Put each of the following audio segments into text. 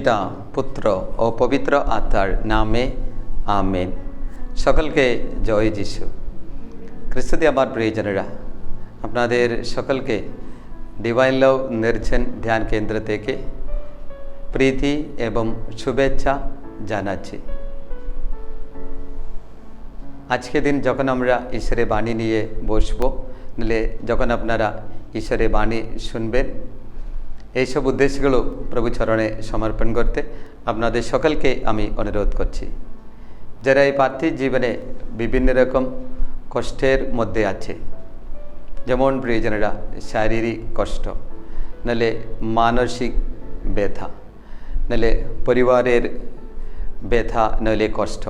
পিতা পুত্র ও পবিত্র আত্মার নামে আমেন। সকলকে জয় যিশু। খ্রিস্টদি আমার প্রিয়জনেরা, আপনাদের সকলকে ডিভাইন লভ নির্জন ধ্যান কেন্দ্র থেকে প্রীতি এবং শুভেচ্ছা জানাচ্ছি। আজকে দিন যখন আমরা ঈশ্বরের বাণী নিয়ে বসবো নিলে যখন আপনারা ঈশ্বরের বাণী শুনবেন এইসব উদ্দেশ্যগুলো প্রভু চরণে সমর্পণ করতে আপনাদের সকলকে আমি অনুরোধ করছি। যারা এই পার্থিব জীবনে বিভিন্ন রকম কষ্টের মধ্যে আছে, যেমন প্রিয়জনেরা শারীরিক কষ্ট, নাহলে মানসিক ব্যথা, নাহলে পরিবারের ব্যথা নইলে কষ্ট,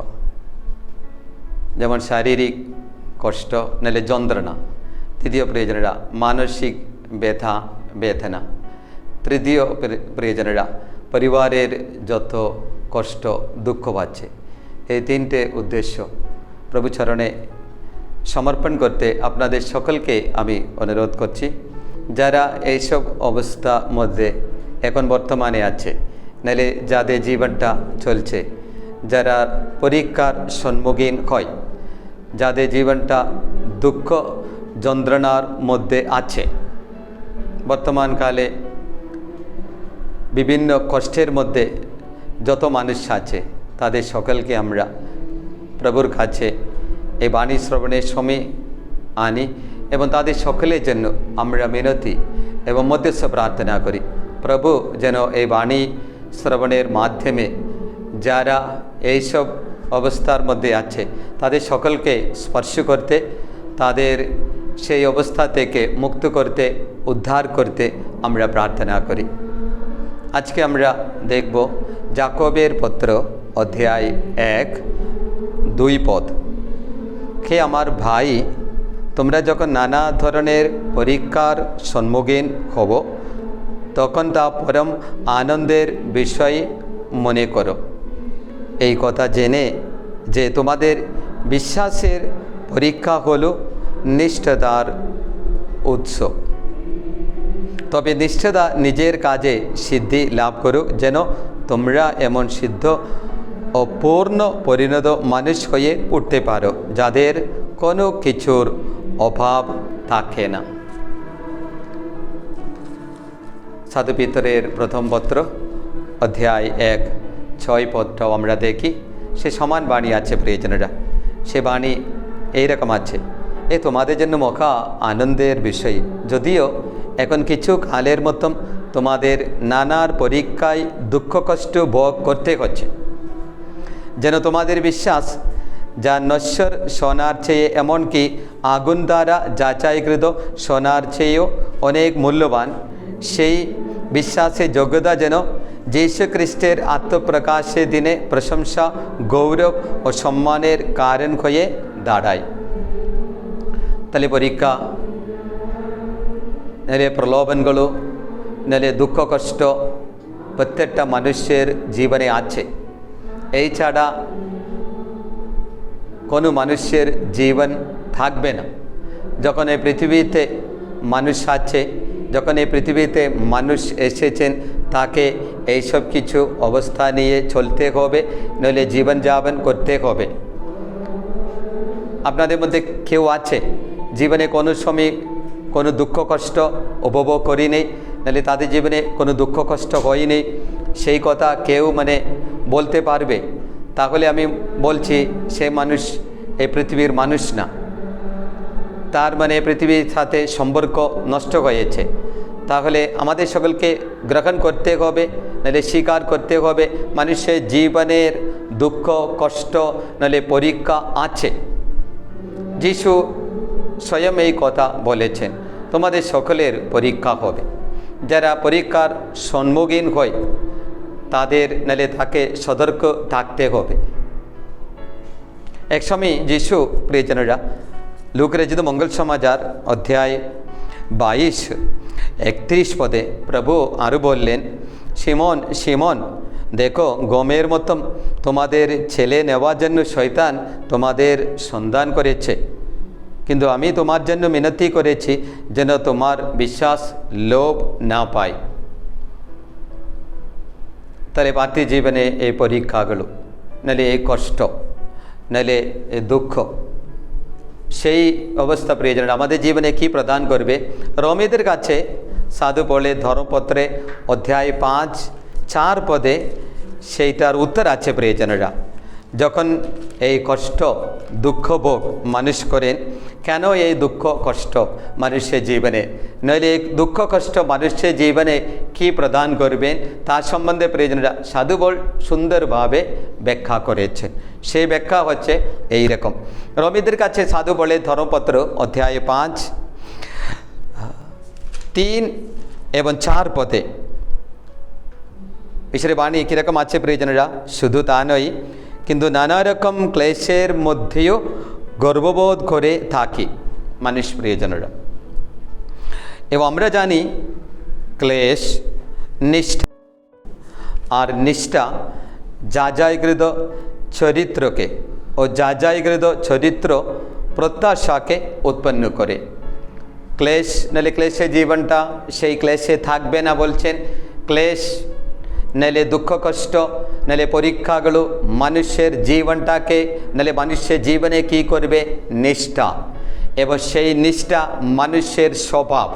যেমন শারীরিক কষ্ট, নাহলে যন্ত্রণা, তৃতীয় প্রিয়জনেরা মানসিক ব্যথা, বেদনা তৃতীয় প্রিয়জনেরা, পরিবারের যত কষ্ট, দুঃখ পাচ্ছে, এই তিনটে উদ্দেশ্য প্রভুচরণে সমর্পণ করতে আপনাদের সকলকে আমি অনুরোধ করছি। যারা এইসব অবস্থা মধ্যে এখন বর্তমানে আছে, নাহলে যাদের জীবনটা চলছে, যারা পরীক্ষার সম্মুখীন হয়, যাদের জীবনটা দুঃখ যন্ত্রণার মধ্যে আছে বর্তমানকালে বিভিন্ন কষ্টের মধ্যে যত মানুষ আছে, তাদের সকলকে আমরা প্রভুর কাছে এই বাণী শ্রবণের সময় আনি এবং তাদের সকলের জন্য আমরা মিনতি এবং মধ্যস্থ প্রার্থনা করি। প্রভু যেন এই বাণী শ্রবণের মাধ্যমে যারা এইসব অবস্থার মধ্যে আছে, তাদের সকলকে স্পর্শ করতে, তাদের সেই অবস্থা থেকে মুক্ত করতে, উদ্ধার করতে আমরা প্রার্থনা করি। আজকে আমরা দেখব জাকবের পত্র অধ্যায় এক, দুই পদ। কে আমার ভাই, তোমরা যখন নানা ধরনের পরীক্ষার সম্মুখীন হব, তখন তা পরম আনন্দের বিষয় মনে করো। এই কথা জেনে যে তোমাদের বিশ্বাসের পরীক্ষা হল নিষ্ঠতার উৎস। তবে নিষ্ঠতা নিজের কাজে সিদ্ধি লাভ করুক যেন তোমরা এমন সিদ্ধ ও পূর্ণ পরিণত মানুষ হয়ে উঠতে পারো, যাদের কোনো কিছুর অভাব থাকে না। সাধু পিতরের প্রথম পত্র, অধ্যায় এক, ছয় পদটাও আমরা দেখি। সে সমান বাণী আছে প্রিয়জনেরা। সে বাণী এইরকম আছে, এ তোমাদের জন্য মখা আনন্দের বিষয়। যদিও এখন কিছু কালের মতন তোমাদের নানার পরীক্ষায় দুঃখ কষ্ট ভোগ করতে হচ্ছে। যেন তোমাদের বিশ্বাস, যা নশ্বর সোনার চেয়ে এমনকি আগুন দ্বারা যাচাইকৃত সোনার চেয়েও অনেক মূল্যবান, সেই বিশ্বাসে যোগ্যতা যেন যীশু খ্রিস্টের আত্মপ্রকাশের দিনে প্রশংসা, গৌরব ও সম্মানের কারণ হয়ে দাঁড়ায়। তাহলে পরীক্ষা নাহলে প্রলোভনগুলো নাহলে দুঃখ কষ্ট প্রত্যেকটা মানুষের জীবনে আছে এই ছাড়া কোনো মানুষের জীবন থাকবে না যখন এই পৃথিবীতে মানুষ আছে যখন এই পৃথিবীতে মানুষ এসেছেন তাকে এইসব কিছু অবস্থা নিয়ে চলতে হবে নইলে জীবনযাপন করতে হবে আপনাদের মধ্যে কেউ আছে জীবনে কোনো সময় কোনো দুঃখ, কষ্ট উপভোগ করিনি। নাহলে তাদের জীবনে কোনো দুঃখ, কষ্ট হয়নি। সেই কথা কেউ মানে বলতে পারবে। তাহলে আমি বলছি, সে মানুষ এই পৃথিবীর মানুষ না। তার মানে পৃথিবীর সাথে সম্পর্ক নষ্ট হয়েছে। তাহলে আমাদের সকলকে গ্রহণ করতে হবে, নাহলে স্বীকার করতে হবে, মানুষের জীবনের দুঃখ, কষ্ট, নাহলে পরীক্ষা আছে। যিশু স্বয়ং এই কথা বলেছেন। তোমাদের সকলের পরীক্ষা হবে। যারা পরীক্ষার সম্মুখীন হয়, তাদের নালে তাকে সতর্ক থাকতে হবে। একসময় যিশু প্রিয়জনেরা লুকরেজিত মঙ্গল সমাচার অধ্যায় বাইশ, একত্রিশ পদে প্রভু আরও বললেন সিমন সিমন দেখো, গমের মতন তোমাদের ছেলে নেওয়ার জন্য শয়তান তোমাদের সন্ধান করেছে। কিন্তু আমি তোমার জন্য মিনতি করেছি যেন তোমার বিশ্বাস লোভ না পায়। তাহলে পার্থিব জীবনে এই পরীক্ষাগুলো, নাহলে এই কষ্ট, নাহলে এই দুঃখ, সেই অবস্থা প্রয়োজন আমাদের জীবনে কি প্রদান করবে? রমিদের কাছে সাধু বলে ধর্মপত্রে অধ্যায় পাঁচ, চার পদে সেইটার উত্তর আছে প্রয়োজনেরা। যখন এই কষ্ট, দুঃখ ভোগ মানুষ করেন কেন এই দুঃখ কষ্ট মানুষের জীবনে? নইলে এই দুঃখ কষ্ট মানুষের জীবনে কি প্রদান করবেন তার সম্বন্ধে প্রয়োজনরা সাধু বল সুন্দরভাবে ব্যাখ্যা করেছেন সেই ব্যাখ্যা হচ্ছে এই রকম রমিদের কাছে সাধু বলে ধর্মপত্র অধ্যায় পাঁচ, তিন এবং চার পদে। ঈশ্বরের বাণী কীরকম আছে প্রিয়জনেরা? শুধু তা নয় কিন্তু নানা রকম ক্লেশের মধ্যেও গর্ববোধ করে থাকি মানুষ প্রিয়জনেরা। এবং আমরা জানি ক্লেশ, নিষ্ঠা আর নিষ্ঠা যাজাইগৃত চরিত্রকে ও যাজাইগৃত চরিত্র প্রত্যাশাকে উৎপন্ন করে। ক্লেশ নাহলে ক্লেশে জীবনটা, সেই ক্লেশে থাকবে না বলছেন, ক্লেশ নাহলে দুঃখ কষ্ট নাহলে পরীক্ষাগুলো মানুষের জীবনটাকে নাহলে মানুষের জীবনে কি করবে নিষ্ঠা এবং সেই নিষ্ঠা মানুষের স্বভাব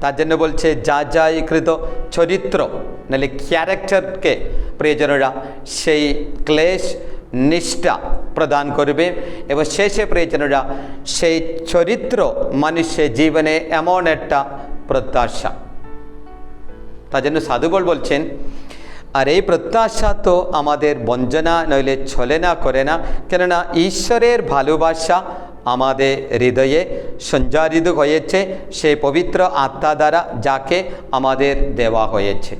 তার জন্য বলছে যা যাইকৃত চরিত্র নাহলে ক্যারেক্টারকে প্রয়োজনরা সেই ক্লেশ নিষ্ঠা প্রদান করবে এবং শেষে প্রয়োজনরা সেই চরিত্র মানুষের জীবনে এমন একটা প্রত্যাশা তার জন্য সাধুবল বলছেন আর এই প্রত্যাশা তো আমাদের বঞ্জনা, নইলে ছলে না, করে না। কেননা ঈশ্বরের ভালোবাসা আমাদের হৃদয়ে সঞ্চারিত হয়েছে, সেই পবিত্র আত্মা দ্বারা যাকে আমাদের দেওয়া হয়েছে।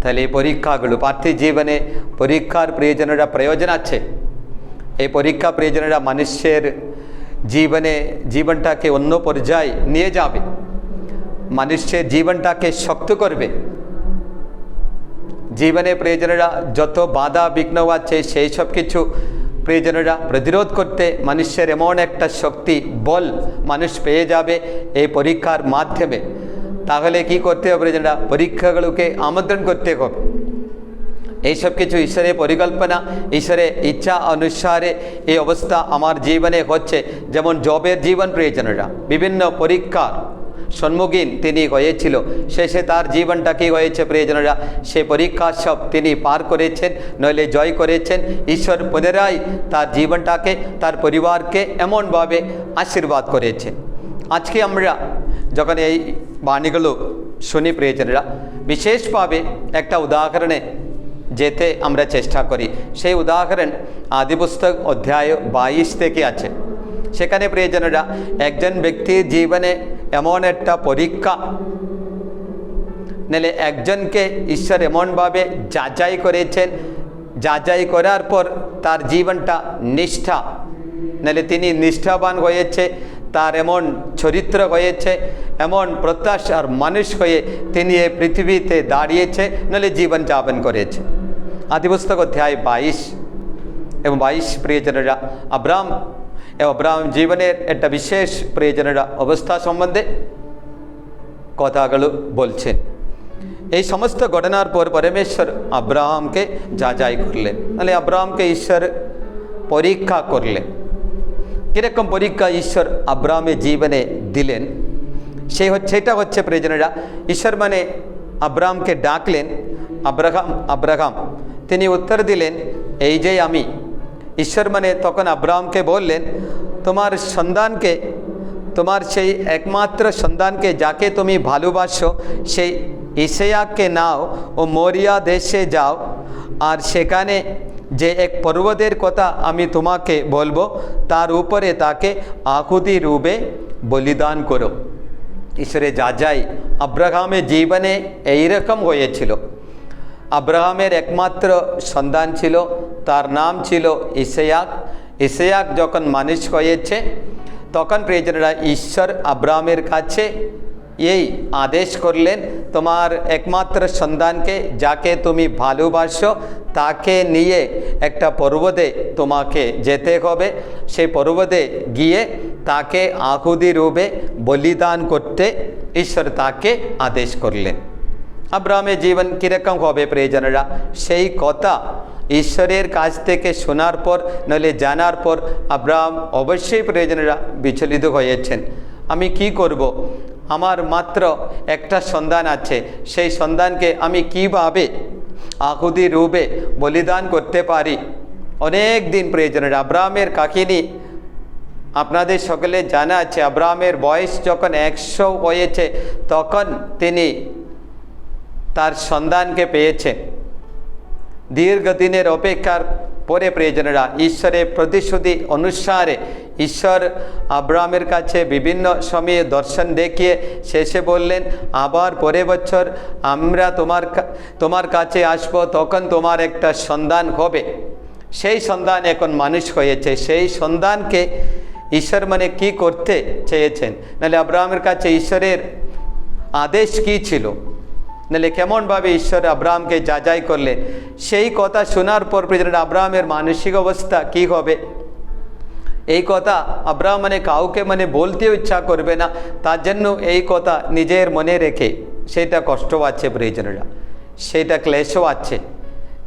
তাহলে এই পরীক্ষাগুলো, পার্থিব জীবনে পরীক্ষার প্রয়োজনটা প্রয়োজন আছে। এই পরীক্ষা প্রয়োজনটা মানুষের জীবনে জীবনটাকে অন্য পর্যায়ে নিয়ে যাবে। মানুষের জীবনটাকে শক্ত করবে। জীবনে প্রয়োজনেরা যত বাধা, বিঘ্ন আছে, সেই সব কিছু প্রয়োজনেরা প্রতিরোধ করতে মানুষের এমন একটা শক্তি, বল মানুষ পেয়ে যাবে এই পরীক্ষার মাধ্যমে। তাহলে কি করতে হবে প্রয়োজনেরা? পরীক্ষাগুলোকে আমন্ত্রণ করতে হবে। এইসব কিছু ঈশ্বরের পরিকল্পনা, ঈশ্বরের ইচ্ছা অনুসারে এই অবস্থা আমার জীবনে হচ্ছে। যেমন জবের জীবন প্রয়োজনেরা, বিভিন্ন পরীক্ষার সম্মুখীন তিনি হয়েছিল। শেষে তার জীবনটা কী হয়েছে প্রিয়জনেরা। সে পরীক্ষা সব তিনি পার করেছেন, নইলে জয় করেছেন। ঈশ্বর পুনরায় তার জীবনটাকে, তার পরিবারকে এমনভাবে আশীর্বাদ করেছেন। আজকে আমরা যখন এই বাণীগুলো শুনি প্রিয়জনেরা, বিশেষভাবে একটা উদাহরণে যেতে আমরা চেষ্টা করি। সেই উদাহরণ আদিপুস্তক অধ্যায় বাইশ থেকে আছে। সেখানে প্রিয়জনেরা, একজন ব্যক্তির জীবনে এমন একটা পরীক্ষা। নাহলে একজনকে ঈশ্বর এমনভাবে যাচাই করেছেন, যাচাই করার পর তার জীবনটা নিষ্ঠা। নাহলে তিনি নিষ্ঠাবান হয়েছে, তার এমন চরিত্র হয়েছে, এমন প্রত্যাশার মানুষ হয়ে তিনি এই পৃথিবীতে দাঁড়িয়েছে, নাহলে জীবন যাপন করেছে। আদিপুস্তক অধ্যায় বাইশ। এবং বাইশ প্রিয়জনেরা আব্রাম এবং জীবনের একটা বিশেষ প্রয়োজনেরা অবস্থা সম্বন্ধে কথাগুলো বলছেন এই সমস্ত ঘটনার পর পরমেশ্বর আব্রাহামকে যা যাই করলেন তাহলে আব্রাহামকে ঈশ্বর পরীক্ষা করলেন কীরকম পরীক্ষা ঈশ্বর আব্রাহামের জীবনে দিলেন সেই হচ্ছে এটা হচ্ছে প্রয়োজনেরা ঈশ্বর মানে আব্রাহামকে ডাকলেন আব্রাহাম আব্রাহাম তিনি উত্তর দিলেন এই যে আমি ঈশ্বর মানে তখন আব্রাহামকে বললেন, তোমার সন্তানকে, তোমার সেই একমাত্র সন্তানকে যাকে তুমি ভালোবাসো, সেই ইসেয়াকে নাও ও মরিয়া দেশে যাও। আর সেখানে যে এক পর্বতের কথা আমি তোমাকে বলব, তার উপরে তাকে আকুতি রূপে বলিদান করো। ঈশ্বরে যা যাই, আব্রাহামের জীবনে এইরকম হয়েছিল। আব্রাহামের একমাত্র সন্তান ছিল তার নাম ছিল ইসেয়াক। ইসেয়াক যখন মানুষ হয়েছে, তখন প্রিয়জনেরা ঈশ্বর আব্রাহামের কাছে এই আদেশ করলেন, তোমার একমাত্র সন্তানকে যাকে তুমি ভালোবাসো, তাকে নিয়ে একটা পর্বতে তোমাকে যেতে হবে। সেই পর্বতে গিয়ে তাকে আহুদি রূপে বলিদান করতে ঈশ্বর তাকে আদেশ করলেন। আব্রাহামের জীবন কীরকম হবে প্রিয়জনেরা? সেই কথা ঈশ্বরের কাছ থেকে শোনার পর নইলে জানার পর আব্রাহাম অবশ্যই প্রয়োজনেরা বিচলিত হয়েছেন। আমি কি করব। আমার মাত্র একটা সন্ধান আছে। সেই সন্ধানকে আমি কীভাবে আহুদি রূপে বলিদান করতে পারি? অনেক দিন প্রয়োজনের আব্রাহামের কাহিনী আপনাদের সকলে জানা আছে। আব্রাহামের বয়স যখন একশো হয়েছে, তখন তিনি তার সন্ধানকে পেয়েছেন। দীর্ঘদিনের অপেক্ষার পরে, প্রয়োজনেরা, ঈশ্বরের প্রতিশ্রুতি অনুসারে ঈশ্বর আব্রাহামের কাছে বিভিন্ন সময়ে দর্শন দেখিয়ে শেষে বললেন, আবার পরে বছর আমরা তোমার তোমার কাছে আসব, তখন তোমার একটা সন্ধান হবে। সেই সন্ধান এখন মানুষ হয়েছে। সেই সন্ধানকে ঈশ্বর মানে কি করতে চেয়েছেন? নাহলে আব্রাহামের কাছে ঈশ্বরের আদেশ কি ছিল? নাহলে কেমনভাবে ঈশ্বর আব্রাহামকে যাচাই করলেন? সেই কথা শোনার পর প্রেজেন্ট আব্রাহামের মানসিক অবস্থা কি হবে? এই কথা আব্রাহাম মানে কাউকে মানে বলতেও ইচ্ছা করবে না। তার জন্য এই কথা নিজের মনে রেখে সেটা কষ্ট আছে প্রিয়জনেরা। সেটা ক্লেশও আছে।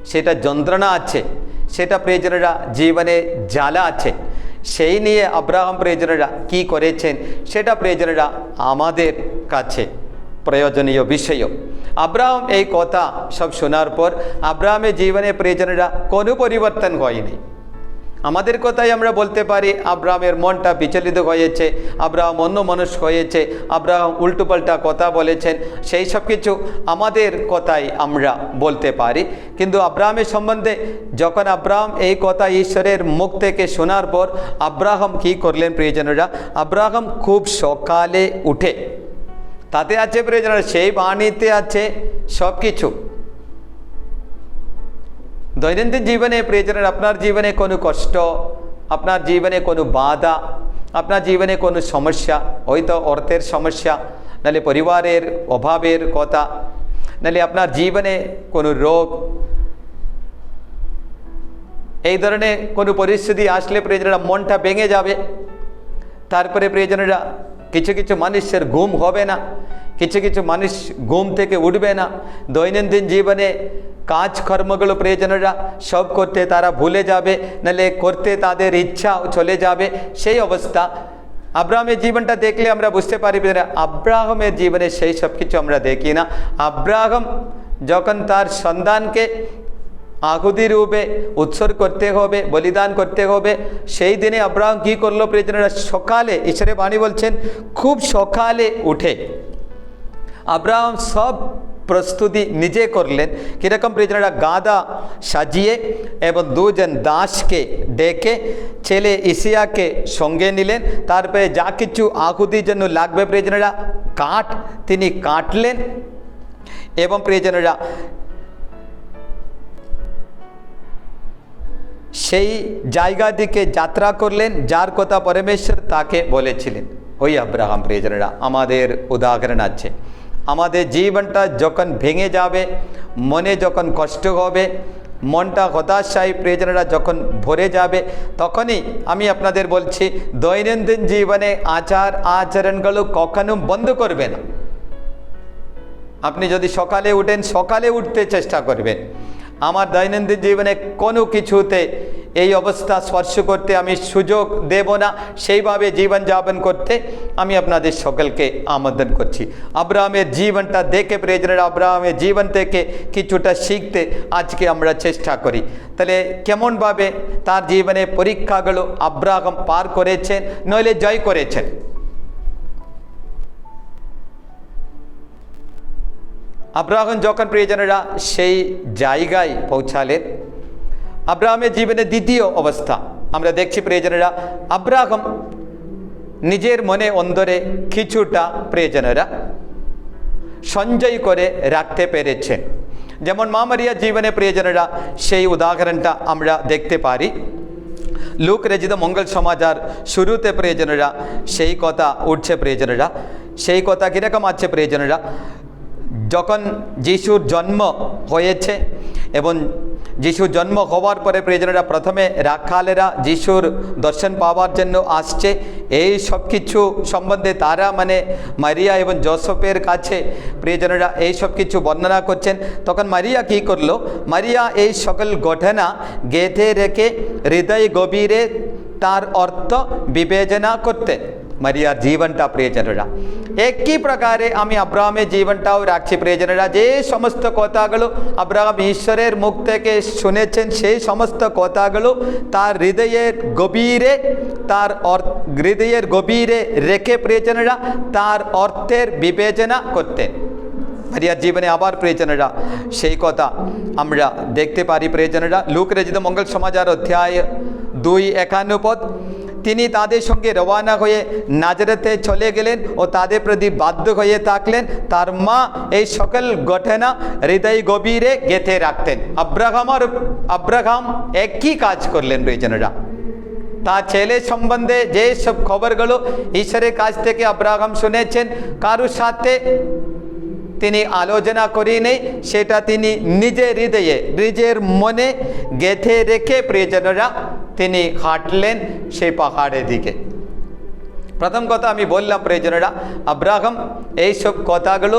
সেটা যন্ত্রণা আছে। সেটা প্রিয়জনেরা জীবনে জ্বালা আছে। সেই নিয়ে আব্রাহাম প্রিয়জনেরা কি করেছেন? সেটা প্রিয়জনেরা আমাদের কাছে প্রয়োজনীয় বিষয় আব্রাহাম এই কথা সব শোনার পর আব্রাহামের জীবনে প্রিয়জনেরা কোনো পরিবর্তন হয়নি। আমাদের কথাই আমরা বলতে পারি, আব্রাহামের মনটা বিচলিত হয়েছে, আব্রাহাম অন্য মানুষ হয়েছে, আব্রাহাম উল্টোপাল্টা কথা বলেছেন, সেই সব কিছু আমাদের কথাই আমরা বলতে পারি। কিন্তু আব্রাহামের সম্বন্ধে যখন আব্রাহাম এই কথা ঈশ্বরের মুখ থেকে শোনার পর আব্রাহাম কি করলেন প্রিয়জনেরা? আব্রাহাম খুব সকালে উঠে তাতে আছে প্রিয়জনেরা সেই বাণীতে আছে সব কিছু দৈনন্দিন জীবনে প্রিয়জনের আপনার জীবনে কোনো কষ্ট, আপনার জীবনে কোনো বাধা, আপনার জীবনে কোনো সমস্যা, হয়তো অর্থের সমস্যা, নাহলে পরিবারের অভাবের কথা, নাহলে আপনার জীবনে কোনো রোগ। এই ধরনের কোনো পরিস্থিতি আসলে প্রিয়জনেরা মনটা ভেঙে যাবে। তারপরে প্রিয়জনেরা কিছু কিছু মানুষের ঘুম হবে না। কিছু কিছু মানুষ ঘুম থেকে উঠবে না। দৈনন্দিন জীবনে কাজকর্মগুলো প্রয়োজনরা সব করতে তারা ভুলে যাবে নাহলে করতে তাদের ইচ্ছা চলে যাবে। সেই অবস্থা আব্রাহামের জীবনটা দেখলে আমরা বুঝতে পারি আব্রাহামের জীবনে সেই সব কিছু আমরা দেখি না। আব্রাহাম যখন তার সন্তানকে আহুতি রূপে উৎসর্গ করতে হবে, বলিদান করতে হবে, সেই দিনে আব্রাহাম কী করল? প্রিয়জনেরা সকালে, ঈশ্বরের বাণী বলছেন, খুব সকালে উঠে আব্রাহাম সব প্রস্তুতি নিজে করলেন। কীরকম প্রিয়জনেরা? গাঁদা সাজিয়ে এবং দুজন দাসকে ডেকে ছেলে ইসিয়াকে সঙ্গে নিলেন। তারপরে যা কিছু আহুতির জন্য লাগবে প্রিয়জনেরা, কাঠ তিনি কাটলেন এবং প্রিয়জনেরা সেই জায়গা দিকে যাত্রা করলেন। যার কথা পরমেশ্বর তাকে বলেছিলেন, ওই আব্রাহাম প্রিয়জনেরা, আমাদের উদাহরণ আছে। আমাদের জীবনটা যখন ভেঙে যাবে, মনে যখন কষ্ট হবে, মনটা হতাশায় প্রিয়জনেরা যখন ভরে যাবে, তখনই আমি আপনাদের বলছি, দৈনন্দিন জীবনে আচার আচরণগুলো কখনো বন্ধ করবে না। আপনি যদি সকালে উঠেন, সকালে উঠতে চেষ্টা করবেন। আমার দৈনন্দিন জীবনে কোনো কিছুতে এই অবস্থা স্পর্শ করতে আমি সুযোগ দেব না। সেইভাবে জীবনযাপন করতে আমি আপনাদের সকলকে আমন্ত্রণ করছি। আব্রাহামের জীবনটা দেখে প্রয়োজনের আব্রাহামের জীবন থেকে কিছুটা শিখতে আজকে আমরা চেষ্টা করি। তাহলে কেমনভাবে তার জীবনে পরীক্ষাগুলো আব্রাহাম পার করেছেন, নইলে জয় করেছেন? আব্রাহাম যখন প্রিয়জনেরা সেই জায়গায় পৌঁছালেন আব্রাহামের জীবনের দ্বিতীয় অবস্থা। আমরা দেখছি, প্রিয়জনেরা, আব্রাহম নিজের মনে অন্দরে কিছুটা, প্রিয়জনেরা, সঞ্চয় করে রাখতে পেরেছেন যেমন মামারিয়া জীবনে, প্রিয়জনেরা, সেই উদাহরণটা আমরা দেখতে পারি। লোক রেজিত মঙ্গল সমাজার শুরুতে, প্রিয়জনেরা, সেই কথা উঠছে, প্রিয়জনেরা, সেই কথা কীরকম আছে, প্রিয়জনেরা? যখন যিশুর জন্ম হয়েছে এবং যিশু জন্ম হওয়ার পরে প্রিয়জনেরা প্রথমে রাখালেরা যিশুর দর্শন পাওয়ার জন্য আসছে। এই সব কিছু সম্বন্ধে তারা মানে মারিয়া এবং জোসফের কাছে প্রিয়জনেরা এই সব কিছু বর্ণনা করছেন। তখন মারিয়া কি করল? মারিয়া এই সকল ঘটনা গেঁথে রেখে হৃদয় গভীরে তার অর্থ বিবেচনা করতেন মারিয়ার জীবনটা প্রিয়জনরা একই প্রকারে আমি আব্রাহামের জীবনটাও রাখছি প্রিয়জনরা যে সমস্ত কথাগুলো আব্রাহাম ঈশ্বরের মুখ থেকে শুনেছেন সেই সমস্ত কথাগুলো তার হৃদয়ের গভীরে তার হৃদয়ের গভীরে রেখে প্রিয়জনরা তার অর্থের বিবেচনা করতেন মারিয়ার জীবনে আবার প্রিয়জনেরা সেই কথা আমরা দেখতে পারি প্রিয়জনেরা লুক রেজিত মঙ্গল সমাচার অধ্যায় দুই একান্ন পদ তিনি তাদের সঙ্গে রওয়ানা হয়ে নাজরেতে চলে গেলেন ও তাদের প্রতি বাধ্য হয়ে থাকলেন। তার মা এই সকল ঘটনা হৃদয় গভীরে গেঁথে রাখতেন। আব্রাহাম আর আব্রাহাম একই কাজ করলেন প্রিয়জনেরা তার ছেলে সম্বন্ধে যে সব খবরগুলো ঈশ্বরের কাছ থেকে আব্রাহাম শুনেছেন কারোর সাথে তিনি আলোচনা করি নেই সেটা তিনি নিজের হৃদয়ে, নিজের মনে গেঁথে রেখে প্রিয়জনরা তিনি হাঁটলেন সেই পাহাড়ের দিকে। প্রথম কথা আমি বললাম, প্রিয়জনেরা, আব্রাহাম এইসব কথাগুলো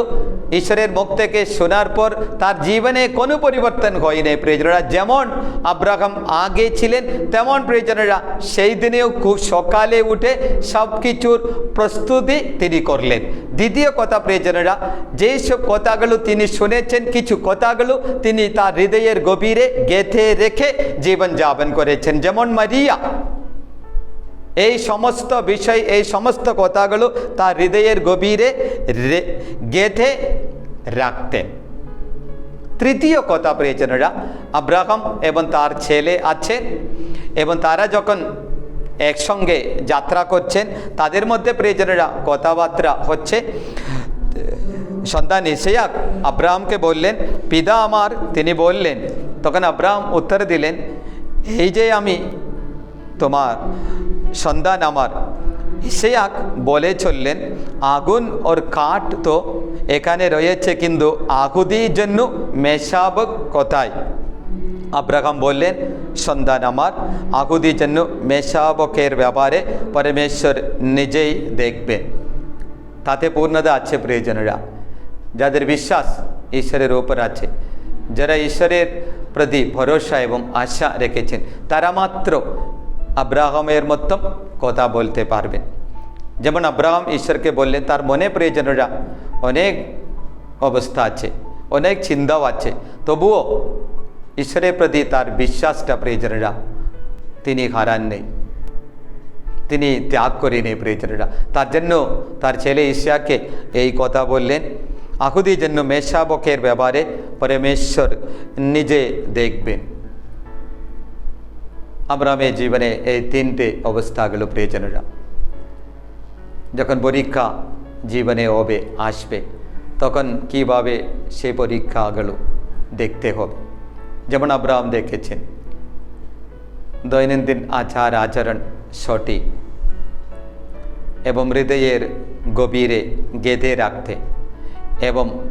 ঈশ্বরের মুখ থেকে শোনার পর তার জীবনে কোনো পরিবর্তন হয়নি, প্রিয়জনেরা। যেমন আব্রাহাম আগে ছিলেন, তেমন প্রিয়জনেরা সেই দিনেও খুব সকালে উঠে সব কিছুর প্রস্তুতি তিনি করলেন। দ্বিতীয় কথা, প্রিয়জনেরা যেই সব কথাগুলো তিনি শুনেছেন, কিছু কথাগুলো তিনি তার হৃদয়ের গভীরে গেঁথে রেখে জীবন যাপন করেছেন। যেমন মারিয়া এই সমস্ত বিষয়, এই সমস্ত কথাগুলো তার হৃদয়ের গভীরে গেঁথে রাখতেন তৃতীয় কথা প্রিয়জনেরা, আব্রাহাম এবং তার ছেলে আছে এবং তারা যখন একসঙ্গে যাত্রা করছেন, তাদের মধ্যে প্রিয়জনেরা কথাবার্তা হচ্ছে। সন্তান ইসেয়াক আব্রাহামকে বললেন, পিতা আমার, তিনি বললেন, তখন আব্রাহাম উত্তর দিলেন, এই যে আমি তোমার সন্তান আমার। ইসেয়াক বলে চললেন, আগুন ওর কাঠ তো এখানে রয়েছে, কিন্তু আহুদির জন্য মেশাবক কোথায়? আব্রাহাম বললেন সন্তান আমার আহুদির জন্য মেশাবকের ব্যাপারে পরমেশ্বর নিজেই দেখবেন তাতে পূর্ণতা আছে প্রিয়জনেরা। যাদের বিশ্বাস ঈশ্বরের ওপর আছে, যারা ঈশ্বরের প্রতি ভরসা এবং আশা রেখেছেন, তারা মাত্র আব্রাহামের মতো কথা বলতে পারবেন। যেমন আব্রাহাম ঈশ্বরকে বললেন, তার মনে প্রিয়জনরা অনেক অবস্থা আছে, অনেক চিন্তাও আছে। তবুও ঈশ্বরের প্রতি তার বিশ্বাসটা প্রিয়জনরা, তিনি হারান নেই। তিনি ত্যাগ করেনি প্রিয়জনরা। তার জন্য তার ছেলে ঈশাকে এই কথা বললেন, আহুদির জন্য মেষাবকের ব্যাপারে পরমেশ্বর নিজে দেখবেন। আব্রাহামের জীবনে এই তিনটে অবস্থা অবস্থাগুলো প্রিয়জনরা। যখন পরীক্ষা জীবনে হবে, আসবে, তখন কীভাবে সে পরীক্ষাগুলো দেখতে হবে। যেমন আব্রাহাম দেখেছেন, দৈনন্দিন আচার আচরণ সঠিক এবং হৃদয়ের গভীরে গেঁথে রাখতে এবং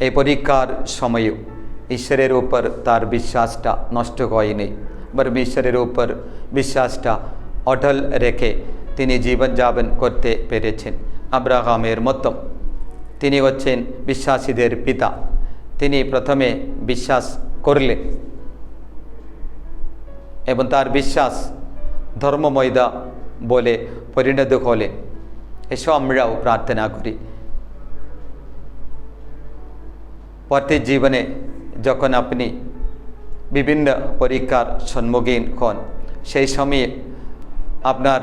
এই পরীক্ষার সময়ও ঈশ্বরের উপর তার বিশ্বাসটা নষ্ট হয়নি। ঈশ্বরের উপর বিশ্বাসটা অটল রেখে তিনি জীবনযাপন করতে পেরেছেন আব্রাহামের মতো তিনি হচ্ছেন বিশ্বাসীদের পিতা তিনি প্রথমে বিশ্বাস করলেন এবং তার বিশ্বাস ধর্মময়দা বলে পরিণত হলেন এসব আমরাও প্রার্থনা করি প্রতি জীবনে যখন আপনি বিভিন্ন পরীক্ষার সম্মুখীন হন। সেই সময়ে আপনার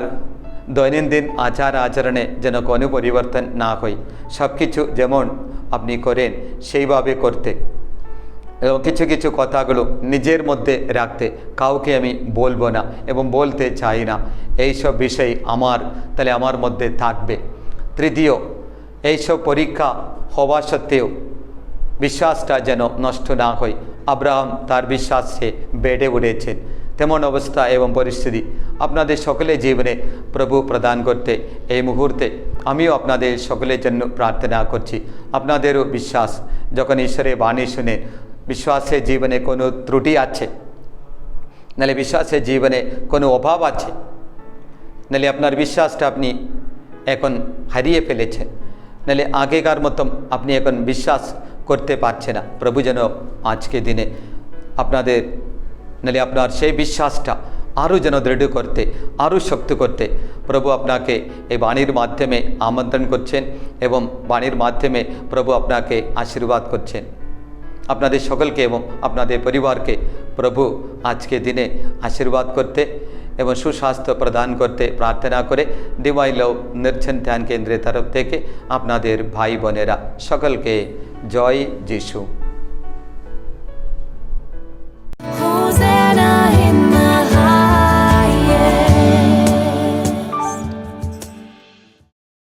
দৈনন্দিন আচার আচরণে যেন কোনো পরিবর্তন না হয় সব কিছু যেমন আপনি করেন সেইভাবে করতে। এবং কিছু কিছু কথাগুলো নিজের মধ্যে রাখতে, কাউকে আমি বলব না এবং বলতে চাই না। এইসব বিষয় আমার, তাহলে আমার মধ্যে থাকবে। তৃতীয়, এইসব পরীক্ষা হওয়া সত্ত্বেও বিশ্বাসটা যেন নষ্ট না হয়। আব্রাহাম তার বিশ্বাসে বেড়ে উঠেছেন। তেমন অবস্থা এবং পরিস্থিতি আপনাদের সকলের জীবনে প্রভু প্রদান করতে এই মুহূর্তে আমিও আপনাদের সকলের জন্য প্রার্থনা করছি। আপনাদেরও বিশ্বাস, যখন ঈশ্বরের বাণী শুনে বিশ্বাসের জীবনে কোনো ত্রুটি আছে, নাহলে বিশ্বাসের জীবনে কোনো অভাব আছে, নাহলে আপনার বিশ্বাসটা আপনি এখন হারিয়ে ফেলেছেন, নাহলে আগেকার মতো আপনি এখন বিশ্বাস করতে পারছে না। প্রভু যেন আজকে দিনে আপনাদের নাহলে আপনার সেই বিশ্বাসটা আরও যেন দৃঢ় করতে আরও শক্ত করতে প্রভু আপনাকে এই বাণীর মাধ্যমে আমন্ত্রণ করছেন এবং বাণীর মাধ্যমে প্রভু আপনাকে আশীর্বাদ করছেন। আপনাদের সকলকে এবং আপনাদের পরিবারকে প্রভু আজকে দিনে আশীর্বাদ করতে এবং সুস্বাস্থ্য প্রদান করতে প্রার্থনা করে ডিভাই লভ ধ্যান কেন্দ্রের তরফ থেকে আপনাদের ভাই বোনেরা সকলকে জয় যিশু